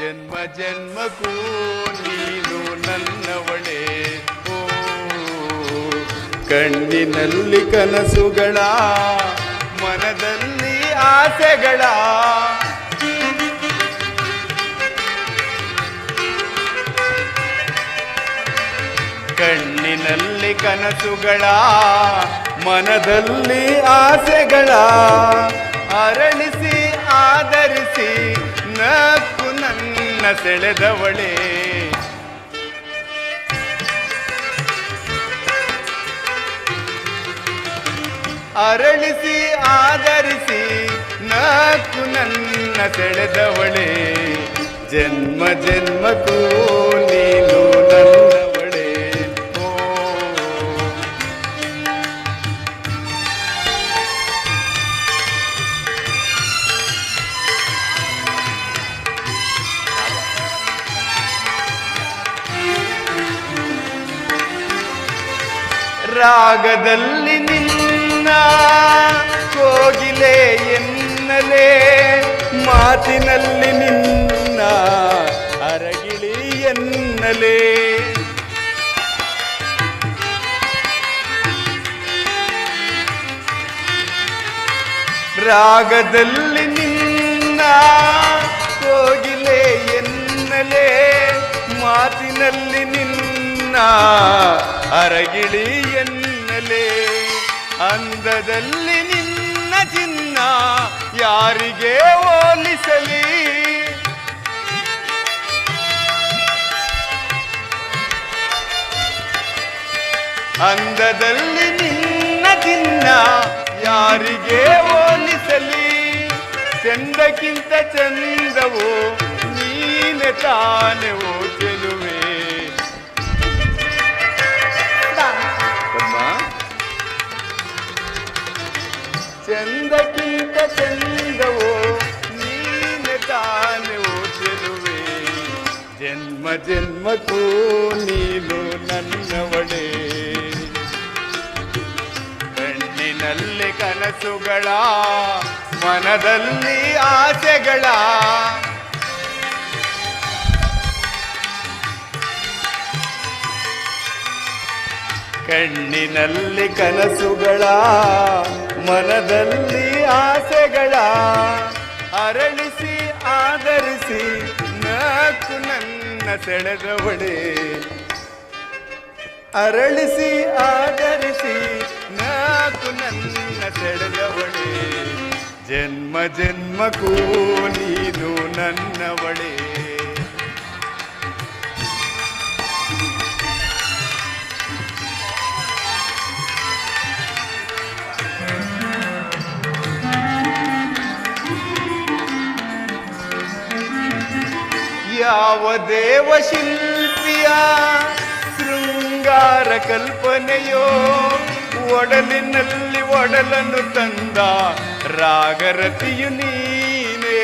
ಜನ್ಮ ಜನ್ಮಕ್ಕೂ ನೀನು ನನ್ನವಳೆ. ಓ ಕಣ್ಣಿನಲ್ಲಿ ಕನಸುಗಳ ಮನದಲ್ಲಿ ಆಸೆಗಳ. ಕಣ್ಣಿನಲ್ಲಿ ಕನಸುಗಳ ಮನದಲ್ಲಿ ಆಸೆಗಳ. ಸೆಳೆದವಳೇ. ಅರಳಿಸಿ ಆಧರಿಸಿ ನಾಕು ನನ್ನ ಸೆಳೆದವಳೇ. ಜನ್ಮ ಜನ್ಮಕ್ಕೂ ನೀನು ರಾಗದಲ್ಲಿ ನಿನ್ನ ಕೋಗಿಲೆ ಎನ್ನಲೆ ಮಾತಿನಲ್ಲಿ ನಿನ್ನ ಅರಗಿಳಿ ಎನ್ನಲೆ. ರಾಗದಲ್ಲಿ ನಿನ್ನ ಕೋಗಿಲೆ ಎನ್ನಲೆ ಮಾತಿನಲ್ಲಿ ನಿನ್ನ ಅರಗಿಳಿ ಎನ್ನಲೇ, ಅಂದದಲ್ಲಿ ನಿನ್ನ ಚಿನ್ನ ಯಾರಿಗೆ ಹೋಲಿಸಲಿ? ಅಂದದಲ್ಲಿ ನಿನ್ನ ಚಿನ್ನ ಯಾರಿಗೆ ಹೋಲಿಸಲಿ? ಚಂದಕ್ಕಿಂತ ಚಂದವೋ ನೀನೆ ತಾನೆವೋ ಜನ್ಮಕ್ಕೂ ನೀನು ನನ್ನವಳೇ. ಕಣ್ಣಿನಲ್ಲಿ ಕನಸುಗಳ ಮನದಲ್ಲಿ ಆಸೆಗಳ. ಕಣ್ಣಿನಲ್ಲಿ ಕನಸುಗಳ ಮನದಲ್ಲಿ ಆಸೆಗಳ. ಅರಳಿಸಿ ನಕ್ಕು ಸೆಳೆದವಳೇ. ಅರಳಿಸಿ ಆಧರಿಸಿ ನಾಕು ನನ್ನ ಸೆಳೆದವಳೆ. ಜನ್ಮ ಜನ್ಮಕ್ಕೂ ನೀನು ನನ್ನವಳೇ. ಯಾವ ದೇವ ಶಿಲ್ಪಿಯ ಶೃಂಗಾರ ಕಲ್ಪನೆಯೋ? ಒಡಲಿನಲ್ಲಿ ಒಡಲನ್ನು ತಂದ ರಾಗರತಿಯು ನೀನೇ.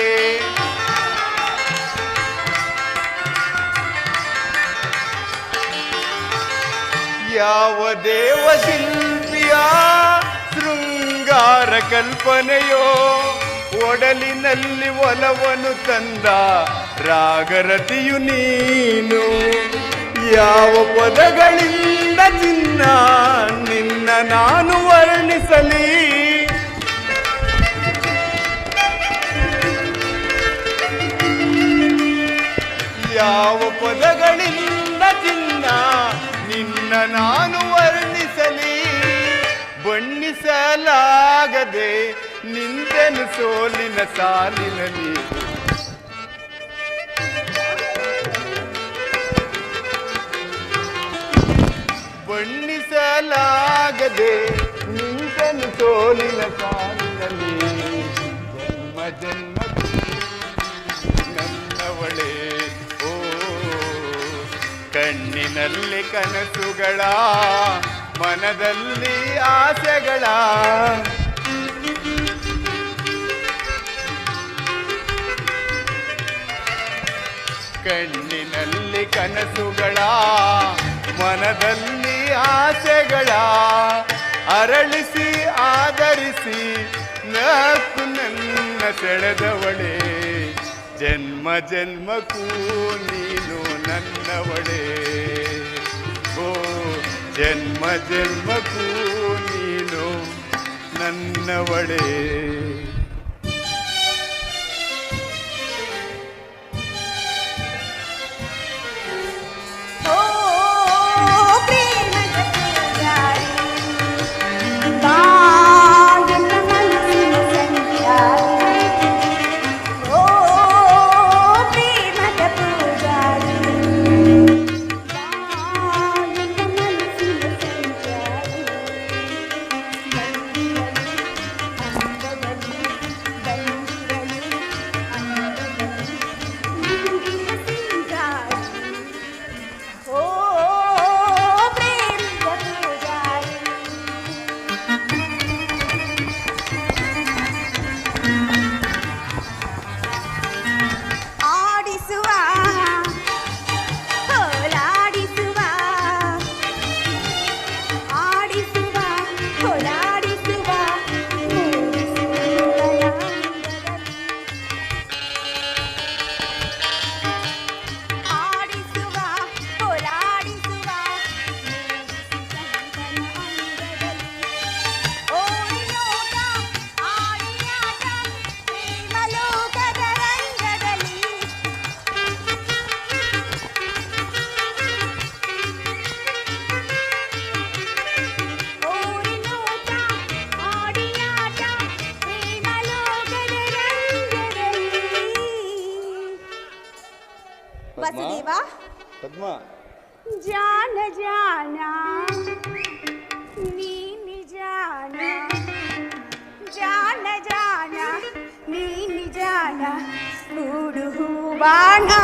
ಯಾವ ದೇವ ಶಿಲ್ಪಿಯ ಶೃಂಗಾರ ಕಲ್ಪನೆಯೋ? ಒಡಲಿನಲ್ಲಿ ಒಲವನು ತಂದ ರಾಗರತಿಯು ನೀನು, ಯಾವ ಪದಗಳಿಂದ ಚಿನ್ನ ನಿನ್ನ ನಾನು ವರ್ಣಿಸಲಿ? ಯಾವ ಪದಗಳಿಂದ ಚಿನ್ನ ನಿನ್ನ ನಾನು ವರ್ಣಿಸಲಿ? ಬಣ್ಣಿಸಲಾಗದೆ ನಿಂತೆನು ಸೋಲಿನ ಸಾಲಿನಲ್ಲಿ ಬಣ್ಣಿಸಲಾಗದೆ ನಿಂತನು ಸೋಲಿನ ಪಾಲಿನಲ್ಲಿ. ಜನ್ಮ ಜನ್ಮ, ನನ್ನವಳೆ, ಓ, ಕಣ್ಣಿನಲ್ಲಿ ಕನಸುಗಳ, ಮನದಲ್ಲಿ ಆಸೆಗಳ. ಕಣ್ಣಿನಲ್ಲಿ ಕನಸುಗಳ, ಮನದಲ್ಲಿ ಆಸೆಗಳ ಅರಳಿಸಿ, ಆಧರಿಸಿ, ನಕ್ಕು ನನ್ನ ಸೆಳೆದವಳೆ. ಜನ್ಮ ಜನ್ಮಕ್ಕೂ ನೀನು ನನ್ನವಳೆ. ಓ, ಜನ್ಮ ಜನ್ಮಕ್ಕೂ ನೀನು ನನ್ನವಳೇ. దేవా? పద్మ. జాన జానా నీని జానా జాన జానా నీని జానా హూడు హూవానా